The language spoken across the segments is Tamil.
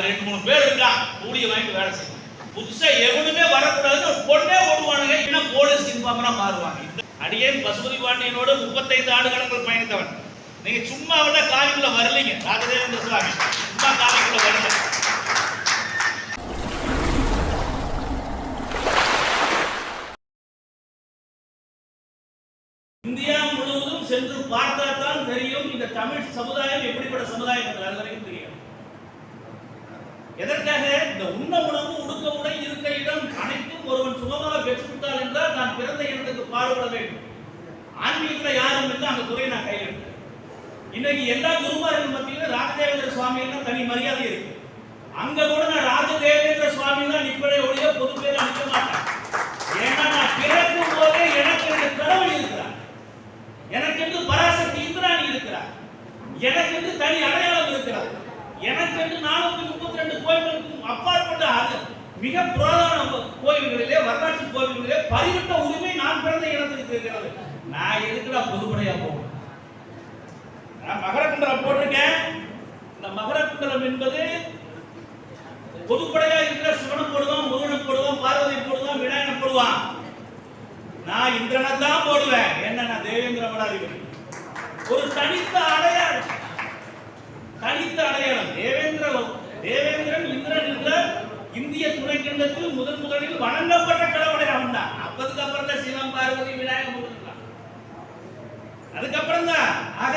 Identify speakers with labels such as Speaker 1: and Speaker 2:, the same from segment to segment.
Speaker 1: அது ரெண்டு மூணு பேர் இருக்கான் கூடிய வாங்கி வேலை செய்யும் புதுசா எவனுமே வரக்கூடாதுன்னு ஒரு பொண்ணே ஓடுவானுங்க. இல்லைன்னா போலீஸ் இன்ஃபார்மரா மாறுவாங்க. அடியேன் பசுபதி பாண்டியனோட முப்பத்தைந்து ஆண்டுகளுக்குள் பயணித்தவன். நீங்க சும்மா விட காலிக்குள்ள வரலீங்க. ராஜதேவேந்திர சுவாமி சும்மா காலிக்குள்ள வரல. இந்தியா முழுவதும் சென்று பார்த்தால் தான் தெரியும் இந்த தமிழ் சமுதாயம் எப்படிப்பட்ட சமுதாயம் என்று. அது வரைக்கும் தெரியும் எதற்காக? இந்த உண்ண உணவு உடுக்க உடை இருக்க இடம் அனைத்தும் ஒருவன் சுகமாக பெற்றுவிட்டால் என்றால் நான் பிறந்த இடத்துக்கு பாடுபட வேண்டும். ஆன்மீகத்தில் யாரும் இல்லை அந்த துறையை நான் கையெழுத்தேன் எடுத்தேன் இன்னைக்கு எல்லா குருமார்கள் மத்தியிலும் ராஜதேவேந்திர சுவாமின்னா தனி மரியாதை இருக்கு. அங்க கூட நான் ராஜதேவேந்திர சுவாமி தான் நிற்பதே ஒழிய பொது பேர் அனுப்ப மாட்டேன் ஏன்னா நான் பிறக்கும் போதே மிக புராதன கோயில்களிலே வரலாற்று கோயில்களிலே பரிவிட்ட உரிமை நான் பிறந்த இடத்துக்கு இருக்கிறது. நான் எதுக்குடா பொதுப்படையா போகணும் நான் மகரகுண்டலம் போட்டிருக்கேன். இந்த மகரகுண்டலம் என்பது பொதுப்படையா இருக்கிற சிவனை போடுவோம் முருகனை போடுவோம் பார்வதி போடுவோம் விநாயகனை போடுவான் நான் இந்திரனை தான் போடுவேன். என்ன நான் தேவேந்திர மடாதிபதி ஒரு தனித்த அடையாளம் தனித்த அடையாளம். தேவேந்திர தேவேந்திரன் இந்திரன் என்ற இந்திய துணைக்கண்டத்தில் முதன் முதலில் வணங்கப்பட்ட கடவுளை அவன் தான் அப்பதுக்கு அப்புறம் தான் சிவம் பார்வதி விநாயகர் முருகன் அதுக்கப்புறம் தான் ஆக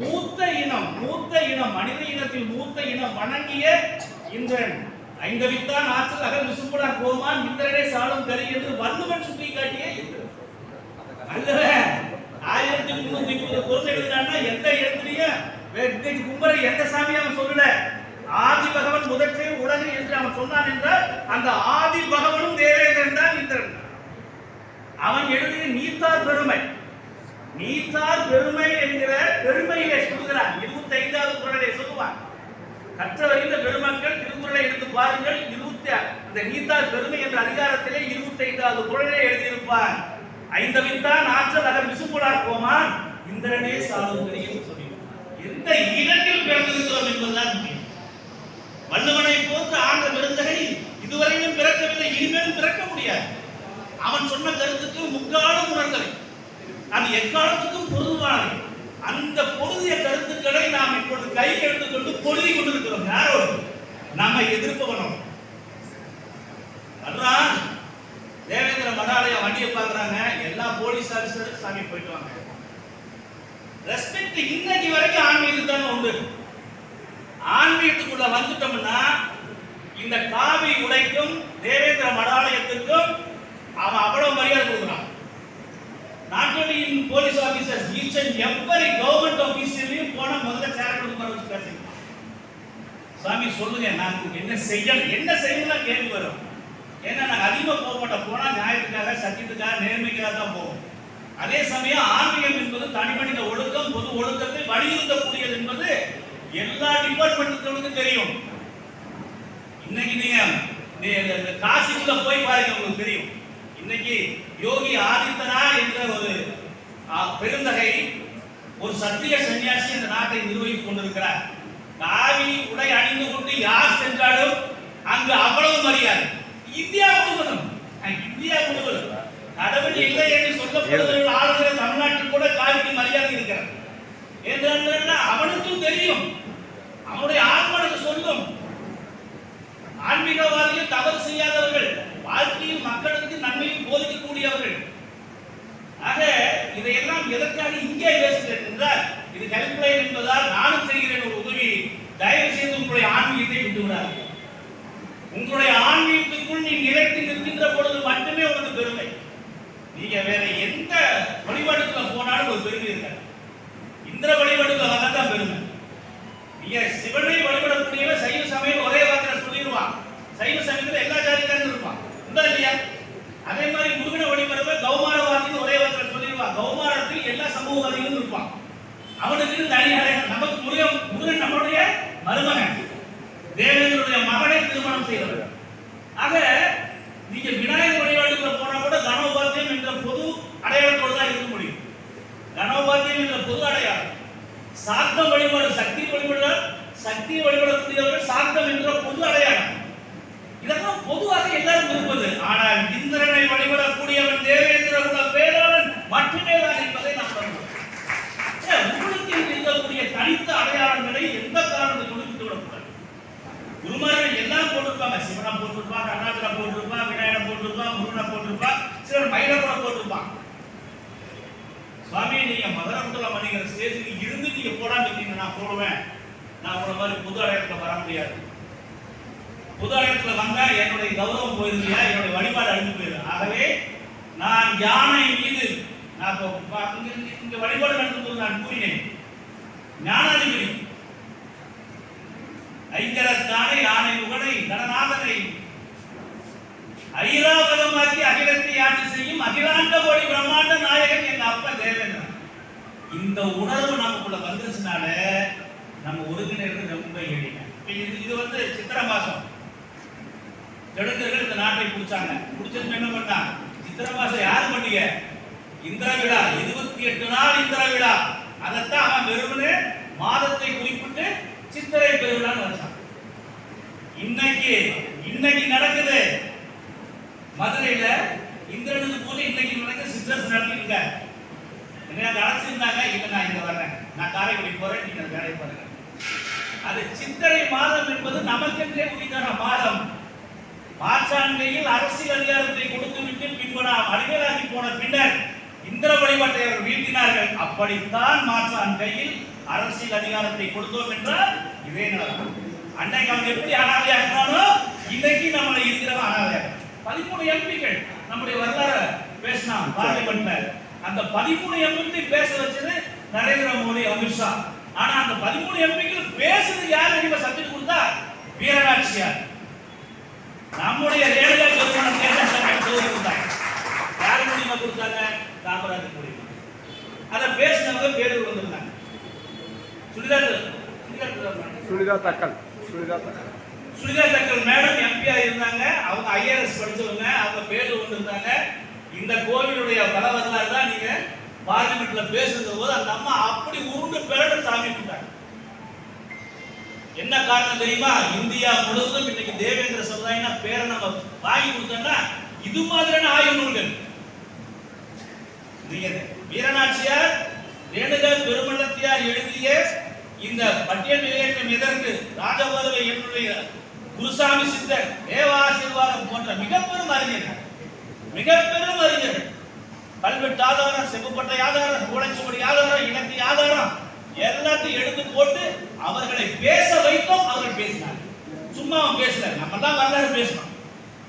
Speaker 1: மூத்த இனம் மூத்த இனம் மனித இனத்தில் மூத்த இனம் வணங்கிய இந்திரன். ஐந்தவித்தான் ஆற்றல் அகல் விசும்புடா கோமான் இந்திரனே சாலும் கரி என்று வள்ளுவன் சுட்டி காட்டிய இந்திரன். அல்லவ? ஆயிரத்தி முன்னூத்தி முப்பது குரல் எழுதினான்னா எந்த இடத்துலயும் கும்பரை எந்த சாமி அவன் சொல்லல. ஆதி பகவன் முதற்றே உலகு என்று அவன் சொன்னான் என்றால் அந்த ஆதி பகவனும் தேவேந்திரன் தான் இந்திரன். அவன் எழுதிய நீத்தார் பெருமை. நீத்தார் பெருமை என்கிற பெருமையிலே சொல்கிறான் இருபத்தி ஐந்தாவது குரலை சொல்லுவான். கற்றவறிந்த பெருமக்கள் திருக்குறளை எடுத்து பாருங்கள். இருபத்தி இந்த நீத்தார் பெருமை என்ற அதிகாரத்திலே இருபத்தி ஐந்தாவது குரலை எழுதியிருப்பான். ஐந்தவித்தான் ஆற்றல் அகர் விசும்புடார் கோமான். இந்திரனே சாலும் தெரியும் சொல்லி எந்த இடத்தில் பிறந்திருக்கிறோம் என்பதுதான் வள்ளுவனை போன்ற ஆண்ட விருந்தகை இதுவரையிலும் பிறக்கவில்லை இனிமேலும் பிறக்க முடியாது. அவன் சொன்ன கருத்துக்கு முக்காலம் உணர்ந்தவை. அது எக்காலத்துக்கும் பொருதுவானது அந்த பொருதிய கருத்துக்களை நாம் இப்பொழுது கை எடுத்துக்கொண்டு பொருதி கொண்டிருக்கிறோம். யாரோடு நம்ம எதிர்ப்பவனோ? அதான் தேவேந்திர மடாலய வண்டியை பார்க்குறாங்க. எல்லா போலீஸ் ஆபீசரும் சாமி போயிட்டு வாங்க. ரெஸ்பெக்ட் இன்னைக்கு வரைக்கும் ஆன்மீகத்தான உண்டு. ஆன்மீகத்துக்குள்ள வந்துட்டோம்னா இந்த காவி உடைக்கும் தேவேந்திர மடாலயத்திற்கும் அவன் அவ்வளவு மரியாதை கொடுக்குறான். Not police officers each and every government ஆபீஸ்லயும் போன முதல்ல சேர கொடுக்க வச்சு பேசுங்க சாமி சொல்லுங்க நான் என்ன செய்யணும்? என்ன செய்யணும் கேள்வி வரும். ஏன்னா நாங்கள் அதிகமாக போக மாட்டோம் போனால் நியாயத்துக்காக சத்தியத்துக்காக நேர்மைக்காக தான் போவோம். அதே சமயம் ஆன்மீகம் என்பது தனிமனித ஒழுக்கம் பொது ஒழுக்கத்தை வலியுறுத்தக்கூடியது என்பது எல்லா டிபார்ட்மெண்ட்டுகளுக்கும் தெரியும். இன்னைக்கு நீங்க காசிக்குள்ள போய் பாருங்க உங்களுக்கு தெரியும். இன்னைக்கு யோகி ஆதித்தனா என்ற ஒரு பெருந்தகை ஒரு சத்திய சன்னியாசி இந்த நாட்டை நிர்வகித்துக் கொண்டிருக்கிறார். காவி உடை அணிந்து கொண்டு யார் சென்றாலும் அங்கு அவ்வளவு மரியாதை. இந்தியா முழுவதும். இந்தியா முழுவதும். கடவுள் இல்லை என்று சொல்லப்படுகிற ஆளுகிற தமிழ்நாட்டில் கூட காவிக்கு மரியாதை இருக்கிறது அவனுக்கும் தெரியும். அவனுடைய ஆத்மனுக்கு சொல்லும் ஆன்மீகவாதிகள் தவறு செய்யாதவர்கள் வாழ்க்கையும் மக்களுக்கு நன்மையும் போதிக்கக்கூடியவர்கள். ஆக இதையெல்லாம் எதற்காக இங்கே பேசுகிறேன் என்றால் இது ஹெல்ப்லைன் என்பதால் நானும் செய்கிறேன் ஒரு உதவி. தயவு செய்து உங்களுடைய ஆன்மீகத்தை விட்டு விடாதீர்கள். உங்களுடைய ஆன்மீகத்துக்குள் நீ நிலைத்து நிற்கின்ற பொழுது மட்டுமே உனக்கு பெருமை. நீங்க வேற எந்த வழிபாட்டுக்குள்ள போனாலும் ஒரு பெருமை இருக்காது. இந்திர வழிபாட்டுக்குள்ள வந்தா தான் பெருமை. நீங்க சிவனை வழிபடக்கூடியவன் சைவ சமயம் ஒரே வார்த்தை சொல்லிடுவான். சைவ சமயத்துல எல்லா ஜாதிக்காரன் இருப்பான் உண்டா இல்லையா? அதே மாதிரி முருகனை வழிபடுறவன் கௌமாரவாதின்னு ஒரே வார்த்தை சொல்லிடுவான். கௌமாரத்தில் எல்லா சமூகவாதிகளும் இருப்பான் அவனுக்கு தனி அடையாளம். நமக்கு முருகன் முருகன் நம்மளுடைய மருமகன். தேவேந்திரனுடைய மகனை திருமணம் செய்தவர் ஆக நீங்க விநாயகர் வழிபாட்டுக்குள்ள போனா கூட கணோபாத்தியம் என்ற பொது அடையாளத்தோடு தான் இருக்க முடியும் கணோபாத்தியம் என்ற பொது அடையாளம். சாத்த வழிபாடு சக்தி வழிபாடு சக்தி வழிபடக்கூடியவர்கள் சாத்தம் என்ற பொது அடையாளம். இதெல்லாம் பொதுவாக எல்லாரும் இருப்பது. ஆனால் இந்திரனை வழிபடக்கூடியவன் தேவேந்திர குல வேளாளன் மட்டுமே தான் என்பதை நாம் சொல்றோம் உங்களுக்கு இருக்கக்கூடிய தனித்த அடையாளங்களை எந்த காரணத்தை கொடுத்து விடக்கூடாது குருமார்கள் எல்லாம் போட்டிருப்பாங்க. சிவனை போட்டிருப்பா கர்நாடகா போட்டிருப்பான் விநாயகரை போட்டிருப்பா முருகனை போட்டிருப்பா சிலர் மயிலை கூட போட்டிருப்பான். நீங்க நீங்க மகரகுல மணிகிற ஸ்டேஜுக்கு இருந்து நீங்க போடாம இருக்கீங்க நான் போடுவேன். நான் உங்களை மாதிரி புது அடையாளத்துல வர முடியாது. புது அடையாளத்துல வந்தா என்னுடைய கௌரவம் போயிருந்தியா? என்னுடைய வழிபாடு அழிஞ்சு போயிடும் ஆகவே நான் யானை மீது நான் இப்போ இங்க வழிபாடு நடத்தும்போது நான் கூறினேன். ஞானாதிபதி ஐங்கரத்தானை யானை முகனை கடநாதனை ஐராவதமாக்கி அகிலத்தை ஆட்சி செய்யும் அகிலாண்ட கோடி பிரம்மாண்ட நாயகன் எங்க அப்பா தேவேந்திரன் இந்த உணர்வு நமக்குள்ள வந்துருச்சுனால நம்ம ஒருங்கிணைறது ரொம்ப எளிமை. இப்ப இது இது வந்து சித்திரை மாசம். தெலுங்கர்கள் இந்த நாட்டை பிடிச்சாங்க. பிடிச்சது என்ன பண்ணா சித்திரை மாசம் யார் பண்டிகை? இந்திர விழா. இருபத்தி எட்டு நாள் இந்திர விழா. அதைத்தான் அவன் வெறுமனே மாதத்தை குறிப்பிட்டு சித்திரை பெருவிழான்னு வச்சான். இன்னைக்கு இன்னைக்கு நடக்குது. மதுரையில இந்திரனுக்கு பூஜை இன்னைக்கு நடக்க சித்திரஸ் நடத்திருக்க என்ன அழைச்சிருந்தாங்க இல்ல நான் இங்கே வர்றேன். நான் காரைக்குடி போறேன் நீங்கள் அந்த பாருங்க. அது சித்திரை மாதம் என்பது நமக்கென்றே உரித்தான மாதம். மாற்றாண்கையில் அரசியல் அதிகாரத்தை கொடுத்துவிட்டு விட்டு அறிவியலாகி போன பின்னர் இந்திர வழிபாட்டை அவர் வீழ்த்தினார்கள். அப்படித்தான் மாற்றான் கையில் அரசியல் அதிகாரத்தை கொடுத்தோம் என்றால் இதே நடக்கும் அன்னைக்கு அவங்க எப்படி அனாதையாக இருந்தானோ இன்னைக்கு நம்மளை இருக்கிறவன் அனாதையாக பதிமூணு எம்பிக்கள் நம்முடைய வரலாறு பேசினான் பார்லிமெண்ட்ல. அந்த பதிமூணு எம்பி பேச வச்சது நரேந்திர மோடி அமித்ஷா ஆனா அந்த பதிமூணு எம்பிக்கள் பேசுறது யார் தெரியுமா சப்ஜெக்ட் கொடுத்தா வீரராட்சியார். நம்முடைய ரேணுகா பெருமணம் தேர்தல் சபையில் தொகுதி கொடுத்தாங்க. யார் மூலியமா கொடுத்தாங்க? காமராஜர் மூலியமா. அதை பேசினவங்க பேரூர் வந்திருந்தாங்க சுடிதார்
Speaker 2: சுனிதா தக்கல் சுனிதா தக்கல்.
Speaker 1: சுனிதா தக்கர் மேடம் எம்பியா இருந்தாங்க. அவங்க ஐஆர்எஸ் படிச்சவங்க. அவங்க பேரு வந்திருந்தாங்க இந்த கோவிலுடைய பல வரலாறு தான் நீங்க பார்லிமெண்ட்ல பேசுகிற போது அந்த அம்மா அப்படி உருண்டு பிறகு சாமி கொடுத்தாங்க என்ன காரணம் தெரியுமா? இந்தியா முழுவதும் இன்னைக்கு தேவேந்திர சமுதாயம் பேரை நம்ம வாங்கி கொடுத்தோம்னா இது மாதிரியான ஆய்வு நூல்கள். நீங்க வீரநாச்சியார் ரேணுகா பெருமள்ளத்தியார் எழுதிய இந்த பட்டியல் வெளியேற்றம் எதற்கு? ராஜபாதவை என்னுடைய குருசாமி சித்தர் தேவாசீர்வாதம் போன்ற மிக பெரும் அறிஞர்கள். மிக பெரும் அறிஞர். கல்வெட்டு ஆதாரம் செப்புப்பட்ட ஆதாரம் கூடைச்சுவடி ஆதாரம் இலக்கிய ஆதாரம் எல்லாத்தையும் எடுத்து போட்டு அவர்களை பேச வைத்தோம் அவர்கள் பேசினார் சும்மா அவன் பேசல. நம்ம தான் வரலாறு பேசணும்.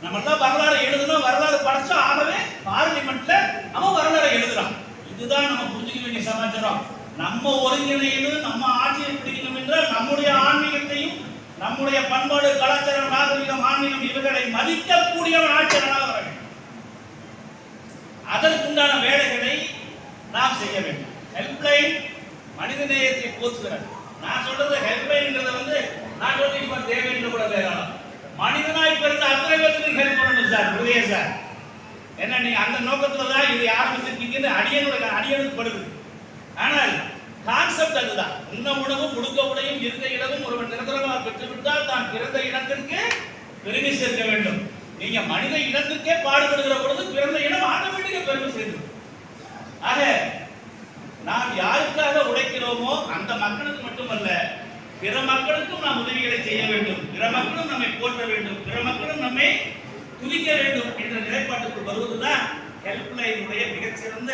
Speaker 1: நம்ம தான் வரலாறு எழுதணும். வரலாறு படைச்சோம் ஆகவே பார்லிமெண்ட்ல அவன் வரலாறு எழுதுறான். இதுதான் நம்ம புரிஞ்சுக்க வேண்டிய சமாச்சாரம். நம்ம ஒருங்கிணையிலும் நம்ம ஆட்சியை பிடிக்கணும் என்றால் நம்முடைய ஆன்மீகத்தையும் நம்முடைய பண்பாடு கலாச்சாரம் நாகரிகம் ஆன்மீகம் இவர்களை மதிக்கக்கூடியவன் ஆட்சியராக அதற்குண்டான வேலைகளை நாம் செய்ய வேண்டும். ஹெல்ப்லைன் மனித நேயத்தை போற்றுகிறது. நான் சொல்றது ஹெல்ப்லைன்ங்கிறத வந்து நான் சொல்றது இப்ப தேவைன்னு கூட வேறாம் மனிதனாய் பிறந்த அத்தனை பேருக்கு ஹெல்ப் பண்ணணும் சார் உதய சார் என்ன நீங்க அந்த நோக்கத்துல தான் இது ஆரம்பிச்சிருக்கீங்கன்னு அடியனோட அடியனுக்கு படுது. ஆனால் கான்செப்ட் அதுதான். உண்ண உணவும் கொடுக்க உடையும் இருந்த இடமும் ஒருவன் நிரந்தரமாக பெற்றுவிட்டால் தான் பிறந்த இடத்திற்கு பெருமை சேர்க்க வேண்டும். நீங்க மனித இனத்துக்கே பாடுபடுகிற பொழுது பிறந்த இனம் ஆட்டோமேட்டிக்கா பெருமை சேர்ந்து ஆக நாம் யாருக்காக உழைக்கிறோமோ அந்த மக்களுக்கு மட்டுமல்ல பிற மக்களுக்கும் நாம் உதவிகளை செய்ய வேண்டும். பிற மக்களும் நம்மை போற்ற வேண்டும். பிற மக்களும் நம்மை துதிக்க வேண்டும் என்ற நிலைப்பாட்டுக்கு வருவதுதான் ஹெல்ப்லைனுடைய மிகச்சிறந்த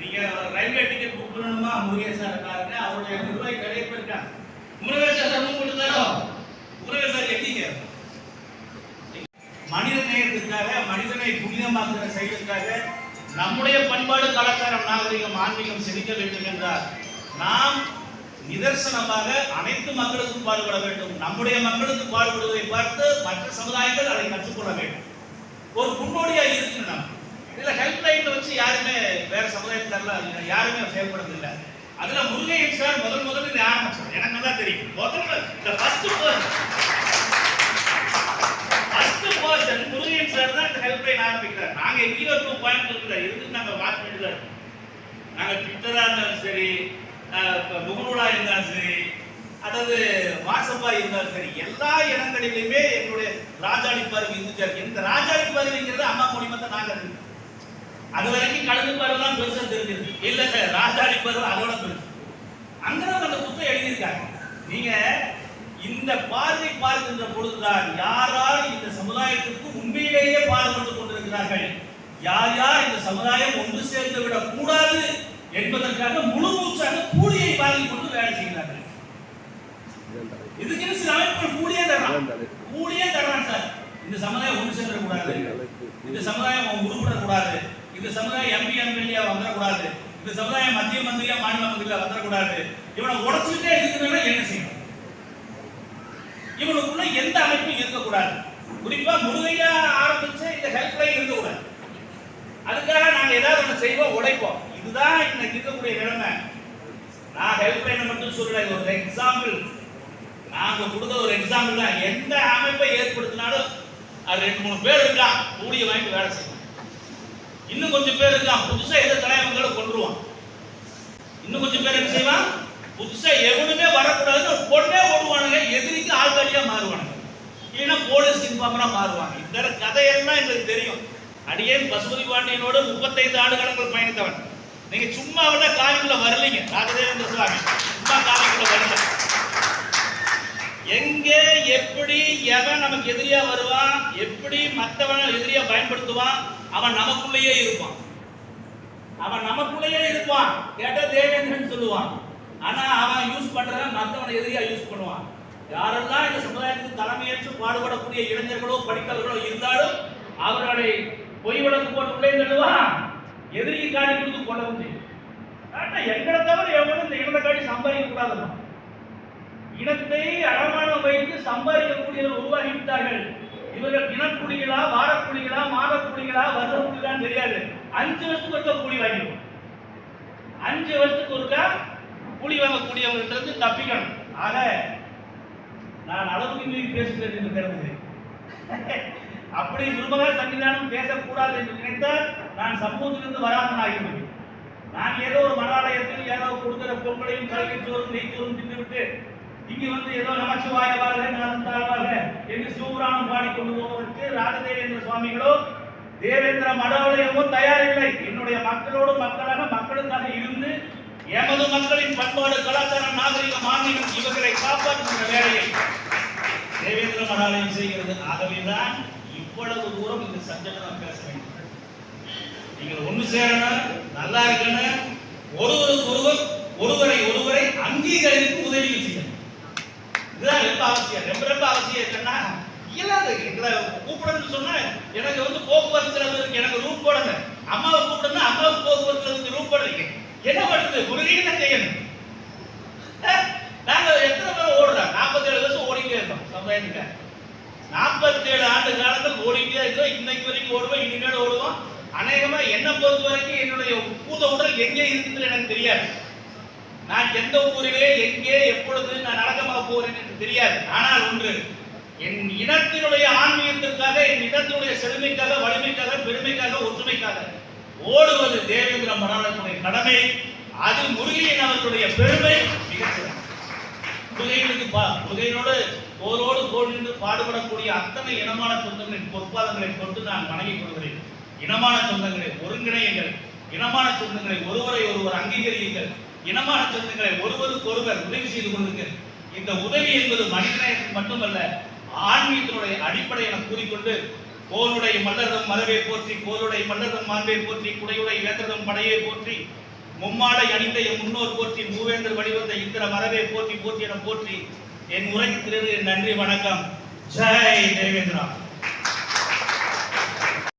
Speaker 1: நீங்க ரயில்வே டிக்கெட் புக் பண்ணணுமா? முருகேசா இருக்காருங்க. அவருடைய நிர்வாகி நிறைய பேர் இருக்காங்க. முருகேசா சார் உங்களுக்கு தரோம் முருகேசா எங்கீங்க? மனித நேயத்துக்காக மனிதனை புனிதமாக்குற செயலுக்காக நம்முடைய பண்பாடு கலாச்சாரம் நாகரிகம் ஆன்மீகம் செழிக்க வேண்டும் என்றால் நாம் நிதர்சனமாக அனைத்து மக்களுக்கும் பாடுபட வேண்டும். நம்முடைய மக்களுக்கு பாடுபடுவதை பார்த்து மற்ற சமுதாயங்கள் அதை கற்றுக்கொள்ள வேண்டும். ஒரு முன்னோடியா இருக்கு நம்ம. இதில் ஹெல்ப் லைன் வச்சு யாருமே வேற சமுதாயத்தாரில் யாருமே செயல்படுறதில்லை அதில் முருகையன் சார் முதல் முதல்ல இது ஆரம்பிச்சார். எனக்கு நல்லா தெரியும். முதல்ல இந்த first first person Murugan sir தான் இந்த ஹெல்ப்லைன் ஆரம்பிக்கிறார். நாங்க எங்கேயோ இருக்கோம் கோயம்புத்தூர்ல இருந்து நாங்க வாட்ச் பண்ணிட்டு தான் இருக்கோம். நாங்க ட்விட்டரா இருந்தாலும் சரி முகநூலா இருந்தாலும் சரி அதாவது வாட்ஸ்அப்பா இருந்தாலும் சரி எல்லா இடங்களிலுமே எங்களுடைய ராஜாணி பருவி இருந்துச்சு இந்த ராஜாணி பருவிங்கிறது அம்மா மூலியமா தான் நாங்க இருந்தோம் அது வரைக்கும் கழுகு பருவம் தான் பெருசா தெரிஞ்சிருக்கு. இல்ல சார் ராஜாளி பருவம் அதோட பெருசு. அங்கதான் அந்த புத்தகம் எழுதியிருக்காங்க. நீங்க இந்த பார்வை பார்க்கின்ற பொழுதுதான் யார் யார் இந்த சமுதாயத்திற்கு உண்மையிலேயே பாடுபட்டுக் கொண்டிருக்கிறார்கள்? யார் யார் இந்த சமுதாயம் ஒன்று சேர்ந்து விடக் கூடாது என்பதற்காக முழு மூச்சாக கூலியை வாங்கி கொண்டு வேலை செய்கிறார்கள். இதுக்கு சில அமைப்புகள்? கூலியே தரலாம் கூலியே தரலாம் சார். இந்த சமுதாயம் ஒன்று சேர்ந்துடக்கூடாது. இந்த சமுதாயம் உருப்படக்கூடாது. இந்த சமுதாயம் எம்பி எம்எல்ஏ வந்துடக்கூடாது. இந்த சமுதாயம் மத்திய மந்திரியா மாநில மந்திரியா வந்துடக்கூடாது. இவனை உடச்சுக்கிட்டே இருக்கிறவங்க என்ன செய்யணும்? இவனுக்குள்ள எந்த அமைப்பும் இருக்கக்கூடாது. குறிப்பா முருகையா ஆரம்பிச்ச இந்த ஹெல்ப்லைன் இருக்கக்கூடாது. அதுக்காக நாங்க ஏதாவது ஒண்ணு செய்வோம் உடைப்போம். இதுதான் இன்னைக்கு இருக்கக்கூடிய நிலைமை. நான் ஹெல்ப்லைனை மட்டும் சொல்லல இது ஒரு எக்ஸாம்பிள் நாங்க கொடுத்த ஒரு எக்ஸாம்பிள் தான். எந்த அமைப்பை ஏற்படுத்தினாலும் அது ரெண்டு மூணு பேர் இருக்கான் கூலிய வாங்கி வேலை செய்யும் இன்னும் கொஞ்சம் பேர் இருக்கான் புதுசா எந்த தலைவங்களை கொண்டுருவான்? இன்னும் கொஞ்சம் பேர் என்ன செய்வான்? புதுசா எவனுமே வரக்கூடாதுன்னு ஒரு பொண்ணே ஓடுவானுங்க எதிரிக்கு மாறுவாங்க இல்லைன்னா போலீஸ் இன்ஃபார்மரா மாறுவாங்க. இந்த கதையெல்லாம் எங்களுக்கு தெரியும். அடியேன் பசுபதி பாண்டியனோடு முப்பத்தைந்து ஆண்டுகளுக்குள் பயணித்தவன். நீங்க சும்மா விட காவிக்குள்ள வரலீங்க. ராஜதேவேந்திர சுவாமி சும்மா காவிக்குள்ள வரல. எங்கே எப்படி எவன் நமக்கு எதிரியா வருவான்? எப்படி மத்தவனை எதிரியா பயன்படுத்துவான்? அவன் நமக்குள்ளேயே இருப்பான். அவன் நமக்குள்ளேயே இருப்பான். கேட்டா தேவேந்திரன் சொல்லுவான். ஆனா அவன் யூஸ் பண்றத மத்தவனை எதிரியா யூஸ் பண்ணுவான். யாரெல்லாம் இந்த சமுதாயத்துக்கு தலைமையேற்று பாடுபடக்கூடிய இளைஞர்களோ படித்தவர்களோ இருந்தாலும் அவர்களை பொய் வழக்கு போட்டு உள்ளே தள்ளுவான் எதிரிக்கு காட்டி கொடுத்து கொள்ளவும் செய்யும். எங்களை தவிர எவனும் இந்த இனத்தை காட்டி சம்பாதிக்க கூடாதுமா? இனத்தை அடமானம் வைத்து சம்பாதிக்கக்கூடியவர்கள் உருவாகி விட்டார்கள். இவர்கள் தினக்குடிகளா வாரக்குடிகளா மாதக்குடிகளா வருடக்குடிகளான்னு தெரியாது. அஞ்சு வருஷத்துக்கு ஒருக்கா கூலி வாங்கிடும் அஞ்சு வருஷத்துக்கு ஒருக்கா கூலி வாங்கக்கூடியவர்கிட்ட தப்பிக்கணும். ஆக நான் அளவுக்கு மீறி பேசுகிறேன் என்று கருதுகிறேன். அப்படி விரும்பக சன்னிதானம் பேசக்கூடாது என்று நினைத்தால் நான் சமூகத்திலிருந்து வராமல் ஆகிவிடுவேன் நான் ஏதோ ஒரு மடாலயத்தில் ஏதோ கொடுக்கிற பொங்கலையும் கல்விச்சோறும் நெய்ச்சோறும் தின்றுவிட்டு இங்கே வந்து ஏதோ நமச்சிவாயவாக வாழ்க என்று சிவபுராணம் பாடிக்கொண்டு போவதற்கு ராஜதேவேந்திர சுவாமிகளோ தேவேந்திர மடாலயமோ தயாரில்லை. என்னுடைய மக்களோடு மக்களாக மக்களுக்காக இருந்து எமது மக்களின் பண்பாடு கலாச்சாரம் நாகரிக மாநிலம் இவர்களை காப்பாற்றுகிற வேலையை தேவேந்திர மடாலயம் செய்கிறது. ஆகவேதான் இவ்வளவு தூரம் இந்த சஞ்சலம் பேச வேண்டும். நீங்கள் ஒன்று சேரணும் நல்லா இருக்கணும். ஒருவருக்கு ஒருவர் ஒருவரை ஒருவரை அங்கீகரித்து உதவி செய்யணும். இதுதான் ரொம்ப அவசியம். ரொம்ப ரொம்ப அவசியம் என்னன்னா இயலாது எங்களை கூப்பிடணும்னு சொன்னா எனக்கு வந்து போக்குவரத்து செலவு எனக்கு ரூம் போடுங்க. அம்மாவை கூப்பிடணும் அம்மாவுக்கு போக்குவரத்து செலவுக்கு ரூம் போடுறீங்க. என்ன பண்ணுறது குருவி என்ன செய்யணும். நாங்க எத்தனை பேர் ஓடுறோம்? நாற்பத்தேழு வருஷம் ஓடிக்கிட்டே இருக்கோம் சமுதாயத்துக்கு நாற்பத்தேழு ஆண்டு காலத்தில் ஓடிக்கிட்டே இருக்கோம். இன்னைக்கு வரைக்கும் ஓடுவோம் இனிமேல் ஓடுவோம். அநேகமா என்னை பொறுத்த வரைக்கும் என்னுடைய பூத உடல் எங்கே இருக்குன்னு எனக்கு தெரியாது. நான் எந்த ஊரிலே எங்கே எப்பொழுது நான் நடக்கமாக போகிறேன் என்று தெரியாது. ஆனால் ஒன்று என் இனத்தினுடைய ஆன்மீகத்திற்காக என் இனத்தினுடைய செழுமைக்காக வலிமைக்காக பெருமைக்காக ஒற்றுமைக்காக ஓடுவது தேவேந்திர மரணனுடைய கடமை. அது முருகையன் அவர்களுடைய பெருமை. மிகச்சிறந்த முருகையனுக்கு பா முருகையனோடு போரோடு தோல் நின்று பாடுபடக்கூடிய அத்தனை இனமான சொந்தங்களின் பொற்பாதங்களை கொண்டு நான் வணங்கிக் கொள்கிறேன். இனமான சொந்தங்களை ஒருங்கிணையுங்கள். இனமான சொந்தங்களை ஒருவரை ஒருவர் அங்கீகரியுங்கள். இனமான சொந்தங்களை ஒருவருக்கு ஒருவர் உதவி செய்து கொள்ளுங்கள். இந்த உதவி என்பது மனிதநேயத்தின் மட்டுமல்ல ஆன்மீகத்தினுடைய அடிப்படை என கூறிக்கொண்டு கோளுடைய மல்லர்தம் மரபை போற்றி கோளுடைய மல்லர்தம் மாண்பை போற்றி குடையுடை வேந்தர்தம் படையை போற்றி மும்மாடை அணிந்த என் முன்னோர் போற்றி மூவேந்தர் வழிவந்த இந்திர மரபை போற்றி போற்றி என போற்றி என் உரைக்கு திரு நன்றி வணக்கம். ஜெய் தேவேந்திரா.